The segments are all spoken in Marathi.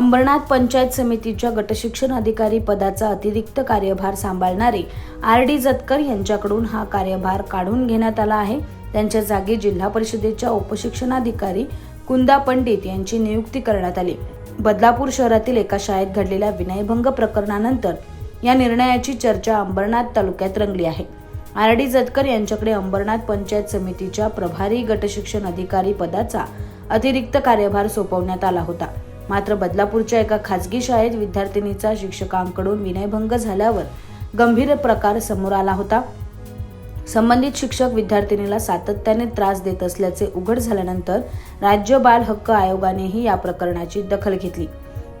अंबरनाथ पंचायत समितीच्या गटशिक्षण अधिकारी पदाचा अतिरिक्त कार्यभार सांभाळणारे आर डी जतकर यांच्याकडून हा कार्यभार काढून घेण्यात आला आहे. त्यांच्या जागी जिल्हा परिषदेच्या उपशिक्षणाधिकारी कुंदा पंडित यांची नियुक्ती करण्यात आली. बदलापूर शहरातील एका शाळेत घडलेल्या विनयभंग प्रकरणानंतर या निर्णयाची चर्चा अंबरनाथ तालुक्यात रंगली आहे. आर डी जतकर यांच्याकडे अंबरनाथ पंचायत समितीच्या प्रभारी गटशिक्षण अधिकारी पदाचा अतिरिक्त कार्यभार सोपवण्यात आला होता. मात्र बदलापूरच्या एका खासगी शाळेत विद्यार्थिनीचा शिक्षकांकडून विनयभंग झाल्यावर गंभीर प्रकार समोर आला होता. संबंधित शिक्षक विद्यार्थिनीला सातत्याने त्रास देत असल्याचे उघड झाल्यानंतर राज्य बाल हक्क आयोगानेही या प्रकरणाची दखल घेतली.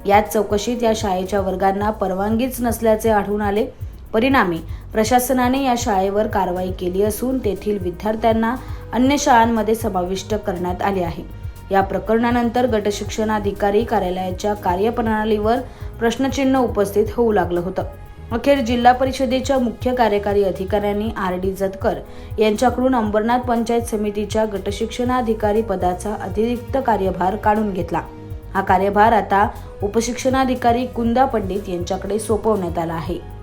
याच चौकशीत या शाळेच्या वर्गांना परवानगीच नसल्याचे आढळून आले. परिणामी प्रशासनाने या शाळेवर कारवाई केली असून तेथील विद्यार्थ्यांना अन्य शाळांमध्ये समाविष्ट करण्यात आले आहे. या प्रकरणानंतर गटशिक्षणाधिकारी कार्यालयाच्या कार्यप्रणालीवर प्रश्नचिन्ह उपस्थित होऊ लागलं होतं. अखेर जिल्हा परिषदेच्या मुख्य कार्यकारी अधिकाऱ्यांनी आर डी जतकर यांच्याकडून अंबरनाथ पंचायत समितीच्या गटशिक्षणाधिकारी पदाचा अतिरिक्त कार्यभार काढून घेतला. हा कार्यभार आता उपशिक्षणाधिकारी कुंदा पंडित यांच्याकडे सोपवण्यात आला आहे.